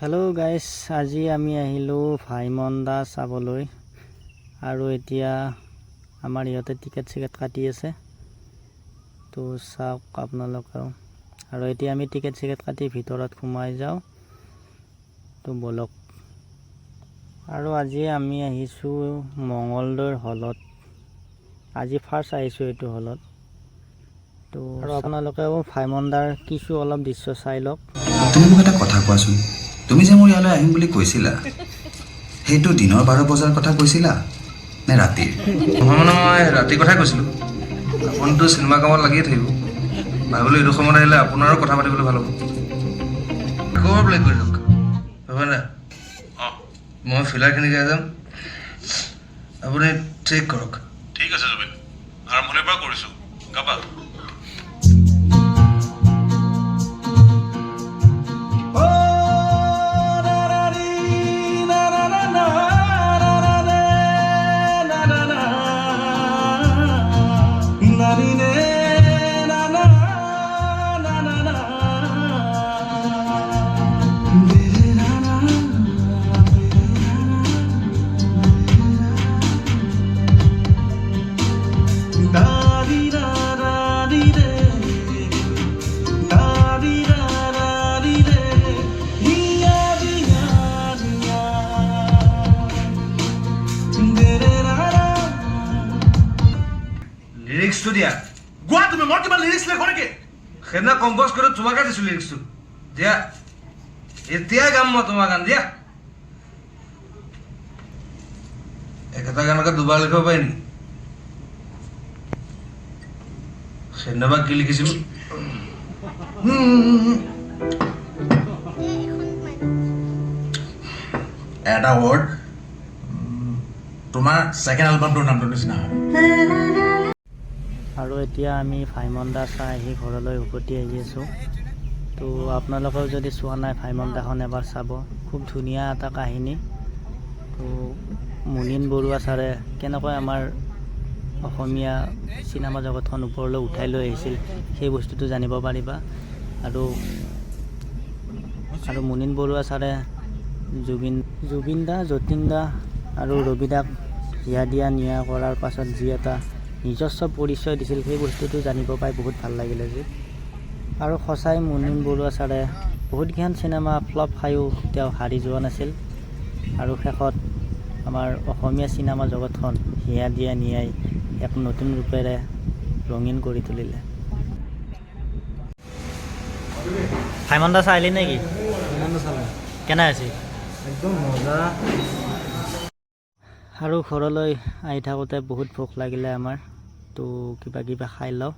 Hello' গাইছ আজি আমি আহিলোঁ ভাইমন্দা চাবলৈ। আৰু এতিয়া আমাৰ ইহঁতে টিকেট চিকেট কাটি আছে। তো চাওক আপোনালোকেও আৰু। এতিয়া আমি টিকেট চিকেট কাটি ভিতৰত সোমাই যাওঁ। তো বলক। আৰু আজি আমি আহিছোঁ মঙলদৈৰ হলত। আজি ফাৰ্ষ্ট আহিছোঁ এইটো হলত। তো আৰু আপোনালোকেও ভাইমন্দাৰ কিছু অলপ দৃশ্য চাই লওক। তুমি মোক এটা কথা কোৱাচোন। তুমি যে মোৰ ইয়ালৈ আহিম বুলি কৈছিলা সেইটো দিনৰ বাৰ বজাৰ কথা কৈছিলা নে ৰাতিৰ? নহয় মানে মই ৰাতিৰ কথাই কৈছিলোঁ। আপুনিতো চিনেমা কামত লাগিয়ে থাকিব। ভাবিলোঁ এইটো সময়ত আহিলে আপোনাৰো কথা পাতিবলৈ ভালো হ'ব। আকৌ প্লে কৰি দিয়ক নাই অঁ। মই ফিলাৰখিনি গাই যাম। আপুনি চেক কৰক। ঠিক আছে জুবিন। আৰম্ভণিৰ পৰা কৰিছোঁ। গাবা লিৰিক্সটো দিয়া? গোৱা, তুমি মই কিবা লিৰিক্স লিখো নেকি সেইদিনা কম্প'জ কৰি তোমাকে দিছোঁ লিৰিক্সটো দিয়া। এতিয়াই গাম মই তোমাৰ গান, দিয়া। একেটা গানকে দুবাৰ লিখিব পাৰি নেকি? সেইদিনা বা কি লিখিছিলোঁ? এটা ৱৰ্ড তোমাৰ ছেকেণ্ড এলবামটোৰ নামটোৰ নিচিনা হয়। আৰু এতিয়া আমি ভাইমন্দা চাই আহি ঘৰলৈ উভতি আহি আছোঁ। তো আপোনালোকেও যদি চোৱা নাই ভাইমন্দাখন এবাৰ চাব। খুব ধুনীয়া এটা কাহিনী। তো মুনীন বৰুৱা ছাৰে কেনেকৈ আমাৰ অসমীয়া চিনেমা জগতখন ওপৰলৈ উঠাই লৈ আহিছিল সেই বস্তুটো জানিব পাৰিবা। আৰু আৰু মুনীন বৰুৱা ছাৰে জুবিন জুবিন দা যতীন দা আৰু ৰবিদাক হিয়া দিয়া নিয়া কৰাৰ পাছত যি এটা নিজস্ব পৰিচয় দিছিল সেই বস্তুটো জানিব পাই বহুত ভালো লাগিলে আজি আৰু সঁচাই মুনীন বৰুৱা ছাৰে বহুতকেইখন চিনেমা ফ্লপ খায়ো তেওঁ হাৰি যোৱা নাছিল। আৰু শেষত আমাৰ অসমীয়া চিনেমা জগতখন হিয়া দিয়া নিয়াই এক নতুন ৰূপেৰে ৰঙীন কৰি তুলিলে। ভাইমন্দা চাইলি নেকি? কেনে আছিল? একদম মজা। আৰু ঘৰলৈ আহি থাকোঁতে বহুত ভোক লাগিলে আমাৰ। তো কিবা কিবা খাই লওঁ।